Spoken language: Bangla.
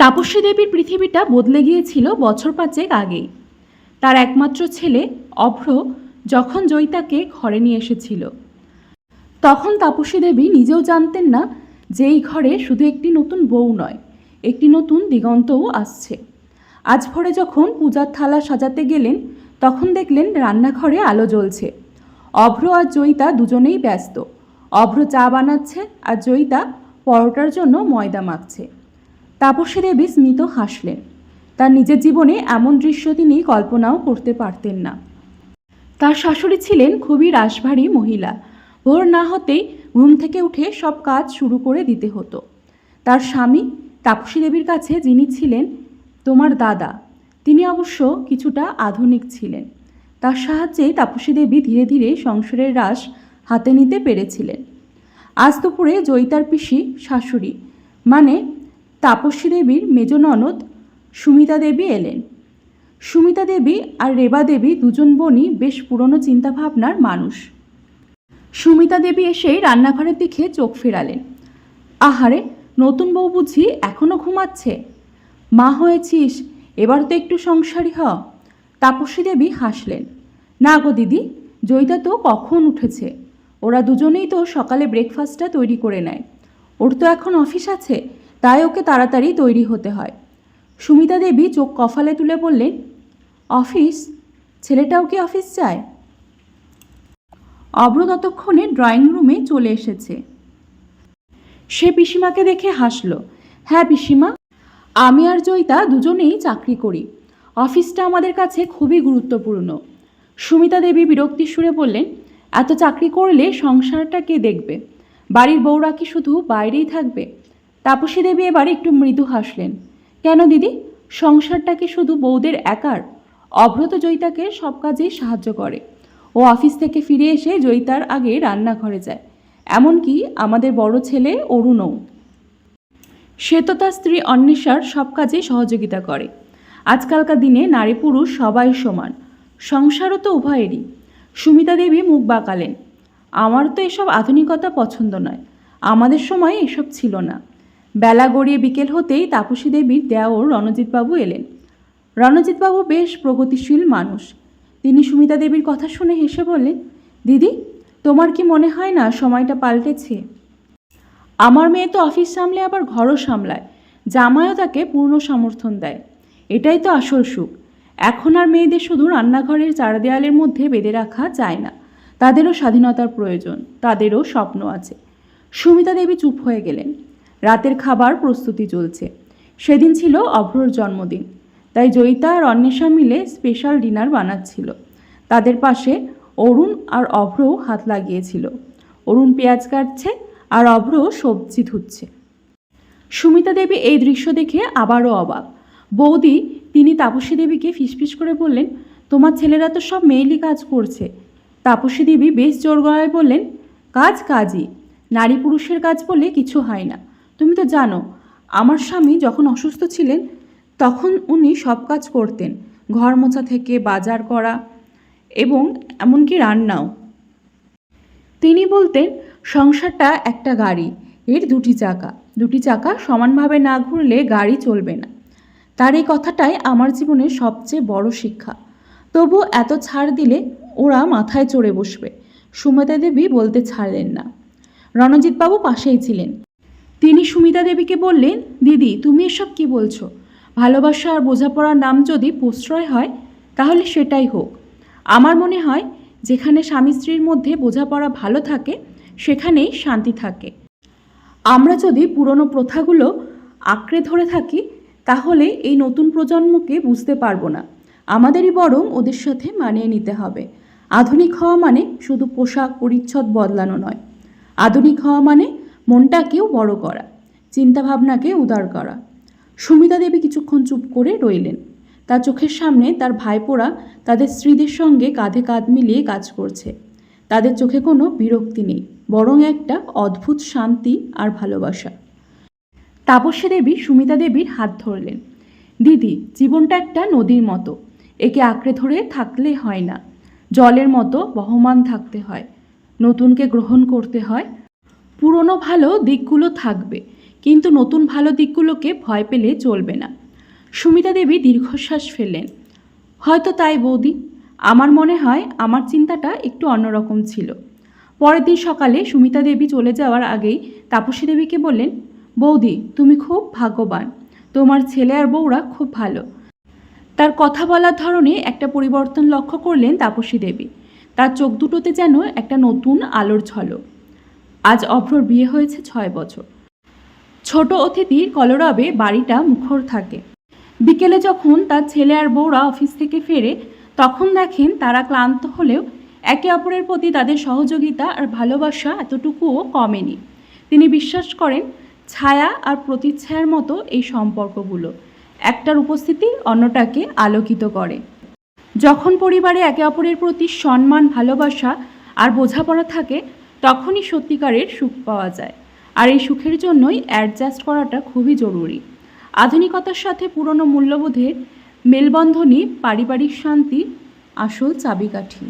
তাপস্বী দেবীর পৃথিবীটা বদলে গিয়েছিল বছর পাঁচেক আগেই। তার একমাত্র ছেলে, অভ্র, যখন জয়িতাকে ঘরে নিয়ে এসেছিল। তখন তাপসী দেবী নিজেও জানতেন না যে এই ঘরে শুধু একটি নতুন বউ নয়, একটি নতুন দিগন্তও আসছে। আজ ভোরে যখন পূজার থালা সাজাতে গেলেন, তখন দেখলেন রান্নাঘরে আলো জ্বলছে। অভ্র আর জয়িতা দুজনেই ব্যস্ত। অভ্র চা বানাচ্ছে আর জয়িতা পরোটার জন্য ময়দা মাখছে। তাপসী দেবী স্মিত হাসলেন। তার নিজের জীবনে এমন দৃশ্য তিনি কল্পনাও করতে পারতেন না। তার শাশুড়ি ছিলেন খুবই রাশভারী মহিলা। ভোর না হতেই ঘুম থেকে উঠে সব কাজ শুরু করে দিতে হতো। তার স্বামী, তাপসী দেবীর কাছে যিনি ছিলেন, তোমার দাদা। তিনি অবশ্য কিছুটা আধুনিক ছিলেন। তার সাহায্যে তাপসী দেবী ধীরে ধীরে সংসারের রাস হাতে নিতে পেরেছিলেন। আজ দুপুরে জয়িতার পিসি শাশুড়ি মানে তাপস্বী দেবীর মেজ ননদ সুমিতা দেবী এলেন। সুমিতা দেবী আর রেবা দেবী দুজন বোনই বেশ পুরনো চিন্তাভাবনার মানুষ। সুমিতা দেবী এসেই রান্নাঘরের দিকে চোখ ফেরালেন। আহারে, নতুন বউ বুঝি এখনও ঘুমাচ্ছে। মা হয়েছিস, এবার তো একটু সংসারী হ। তাপস্বী দেবী হাসলেন। না গো দিদি, জয়িতা তো কখন উঠেছে? ওরা দুজনেই তো সকালে ব্রেকফাস্টটা তৈরি করে নেয়। ওর তো এখন অফিস আছে। তাই ওকে তাড়াতাড়ি তৈরি হতে হয়। সুমিতা দেবী চোখ কফালে তুলে বললেন, অফিস? ছেলেটাও কি অফিস যায় অব্র ততক্ষণে ড্রয়িং রুমে চলে এসেছে। সে পিসিমাকে দেখে হাসলো হ্যাঁ পিসিমা, আমি আর জয়িতা দুজনেই চাকরি করি। অফিসটা আমাদের কাছে খুবই গুরুত্বপূর্ণ। সুমিতা দেবী বিরক্তি সুরে বললেন, এত চাকরি করলে সংসারটা কে দেখবে? বাড়ির বউরা কি শুধু বাইরেই থাকবে? তাপসী দেবী এবার একটু মৃদু হাসলেন। কেন দিদি? সংসারটা কি শুধু বৌদের একার? অভ্রত জয়িতাকে সব কাজেই সাহায্য করে। ও অফিস থেকে ফিরে এসে জয়িতার আগে রান্নাঘরে যায়। এমনকি আমাদের বড় ছেলে অরুণও। সে তো তার স্ত্রী অন্বেষার সব কাজেই সহযোগিতা করে। আজকালকার দিনে নারী পুরুষ সবাই সমান। সংসারও তো উভয়েরই। সুমিতা দেবী মুখ বাঁকালেন। আমার তো এসব আধুনিকতা পছন্দ নয়। আমাদের সময় এসব ছিল না। বেলা গড়িয়ে বিকেল হতেই তাপসী দেবীর দেওর রণজিৎবাবু এলেন। রণজিৎবাবু বেশ প্রগতিশীল মানুষ। তিনি সুমিতা দেবীর কথা শুনে হেসে বললেন, দিদি, তোমার কি মনে হয় না সময়টা পাল্টেছে? আমার মেয়ে তো অফিস সামলে আবার ঘরও সামলায়। জামায়ও তাকে পূর্ণ সমর্থন দেয়। এটাই তো আসল সুখ। এখন আর মেয়েদের শুধু রান্নাঘরের চার দেয়ালের মধ্যে বেঁধে রাখা যায় না। তাদেরও স্বাধীনতার প্রয়োজন, তাদেরও স্বপ্ন আছে। সুমিতা দেবী চুপ হয়ে গেলেন। রাতের খাবার প্রস্তুতি চলছে। সেদিন ছিল অভ্রর জন্মদিন, তাই জয়িতা আর অন্বেষা মিলে স্পেশাল ডিনার বানাচ্ছিল। তাদের পাশে অরুণ আর অভ্রও হাত লাগিয়েছিল। অরুণ পেঁয়াজ কাটছে আর অভ্র সবজি ধুচ্ছে। সুমিতা দেবী এই দৃশ্য দেখে আবারও অবাক। বৌদি, তিনি তাপসী দেবীকে ফিসফিস করে বললেন, তোমার ছেলেরা তো সব মেয়েলি কাজ করছে। তাপসী দেবী বেশ জোর গলায় বললেন, কাজ কাজই, নারী পুরুষের কাজ বলে কিছু হয় না। তুমি তো জানো, আমার স্বামী যখন অসুস্থ ছিলেন, তখন উনি সব কাজ করতেন, ঘর মোছা থেকে বাজার করা এবং এমনকি রান্নাও। তিনি বলতেন, সংসারটা একটা গাড়ি, এর দুটি চাকা। দুটি চাকা সমানভাবে না ঘুরলে গাড়ি চলবে না। তার এই কথাটাই আমার জীবনের সবচেয়ে বড় শিক্ষা। তবু এত ছাড় দিলে ওরা মাথায় চড়ে বসবে। সুমিতা দেবী বলতে ছাড়লেন না। রণজিৎবাবু পাশেই ছিলেন। তিনি সুমিতা দেবীকে বললেন, দিদি, তুমি এসব কি বলছো? ভালোবাসা আর বোঝাপড়ার নাম যদি প্রশ্রয় হয়, তাহলে সেটাই হোক। আমার মনে হয়, যেখানে স্বামী স্ত্রীর মধ্যে বোঝাপড়া ভালো থাকে, সেখানেই শান্তি থাকে। আমরা যদি পুরনো প্রথাগুলো আঁকড়ে ধরে থাকি, তাহলে এই নতুন প্রজন্মকে বুঝতে পারব না। আমাদেরই বরং ওদের সাথে মানিয়ে নিতে হবে। আধুনিক হওয়া মানে শুধু পোশাক পরিচ্ছদ বদলানো নয়। আধুনিক হওয়া মানে মনটাকেও বড় করা, চিন্তাভাবনাকে উদার করা। সুমিতা দেবী কিছুক্ষণ চুপ করে রইলেন। তার চোখের সামনে তার ভাইপোরা তাদের স্ত্রীদের সঙ্গে কাঁধে কাঁধ মিলিয়ে কাজ করছে। তাদের চোখে কোনো বিরক্তি নেই, বরং একটা অদ্ভুত শান্তি আর ভালোবাসা। তাপস্যা দেবী সুমিতা দেবীর হাত ধরলেন। দিদি, জীবনটা একটা নদীর মতো, একে আঁকড়ে ধরে থাকলে হয় না। জলের মতো বহমান থাকতে হয়। নতুনকে গ্রহণ করতে হয় পুরনো ভালো দিকগুলো থাকবে, কিন্তু নতুন ভালো দিকগুলোকে ভয় পেলে চলবে না। সুমিতা দেবী দীর্ঘশ্বাস ফেললেন। হয়তো তাই, বৌদি। আমার মনে হয় আমার চিন্তাটা একটু অন্যরকম ছিল। পরের দিন সকালে সুমিতা দেবী চলে যাওয়ার আগেই তাপসী দেবীকে বললেন, বৌদি, তুমি খুব ভাগ্যবান। তোমার ছেলে আর বউরা খুব ভালো। তার কথা বলার ধরনে একটা পরিবর্তন লক্ষ্য করলেন তাপসী দেবী। তার চোখ দুটোতে যেন একটা নতুন আলোর ঝলক। আজ অভ্রর বিয়ে হয়েছে ছয় বছর। ছোট অতিথির কলরবে বাড়িটা মুখর থাকে। বিকেলে যখন তার ছেলে আর বউরা অফিস থেকে ফেরে, তখন দেখেন তারা ক্লান্ত হলেও একে অপরের প্রতি তাদের সহযোগিতা আর ভালোবাসা এতটুকুও কমেনি। তিনি বিশ্বাস করেন, ছায়া আর প্রতিচ্ছায়ার মতো এই সম্পর্কগুলো একটার উপস্থিতি অন্যটাকে আলোকিত করে। যখন পরিবারে একে অপরের প্রতি সম্মান, ভালোবাসা আর বোঝাপড়া থাকে তখনই সত্যিকারের সুখ পাওয়া যায়। আর এই সুখের জন্যই অ্যাডজাস্ট করাটা খুবই জরুরি। আধুনিকতার সাথে পুরনো মূল্যবোধের মেলবন্ধনই পারিবারিক শান্তি আসল চাবিকাঠি।